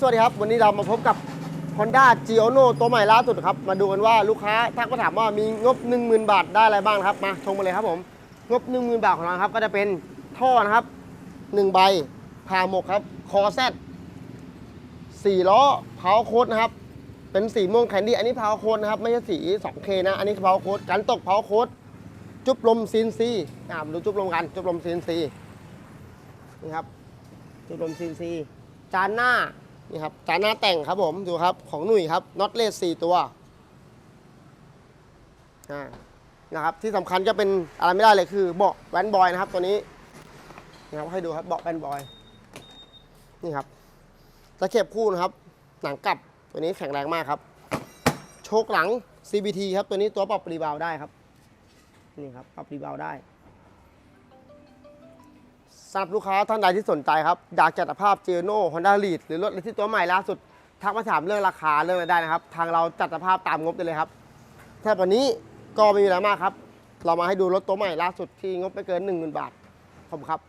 สวัสดีครับ วันนี้เรามาพบกับ Honda g i o n o ตัวใหม่ล่าสุดครับ มาดูกันว่าลูกค้าทักมาถามว่ามีงบ 10,000 บาทได้อะไรบ้างครับ มาชมกันเลยครับผม งบ 10,000 บาทของเราครับ ก็จะเป็นท่อนะครับ 1 ใบพาหมกครับ คอแซด4ล้อเพาโค้ดนะครับ เป็นสีม่วงแคนดี้อันนี้เพาโค้ดนะครับ ไม่ใช่สี 2K นะ อันนี้เพาโค้ดกันตกเพาโค้ดจุบลมซีนซีอ่ามาดูจุบลมกัน จุบลมซีนซีนี่ครับจุดลมซีนซีจานหน้า นี่ครับจานหน้าแต่งครับผมดูครับของหนุ่ยครับน็อตเลสสี่ตัวนะครับที่สำคัญก็เป็นอะไรไม่ได้เลยคือเบาะแวนบอยนะครับตัวนี้นะครับให้ดูครับเบาะแวนบอยนี่ครับตะเข็บคู่นะครับ หนังกลับตัวนี้แข็งแรงมากครับ โชคหลัง CBT ครับตัวนี้ตัวปรับรีบาวได้ครับนี่ครับปรับรีบาวได้ สำหรับลูกค้าท่านใดที่สนใจครับ อยากจัดภาพเจโน่ฮอนด้าลีดหรือรถที่ตัวใหม่ล่าสุด ทักมาถามเรื่องราคาเรื่องอะไรได้นะครับ ทางเราจัดสภาพตามงบได้เลยครับแค่วันนี้ก็ไม่มีอะไรมากครับ เรามาให้ดูรถตัวใหม่ล่าสุดที่งบไม่เกิน1 0,000 บาทขอบคุณครับ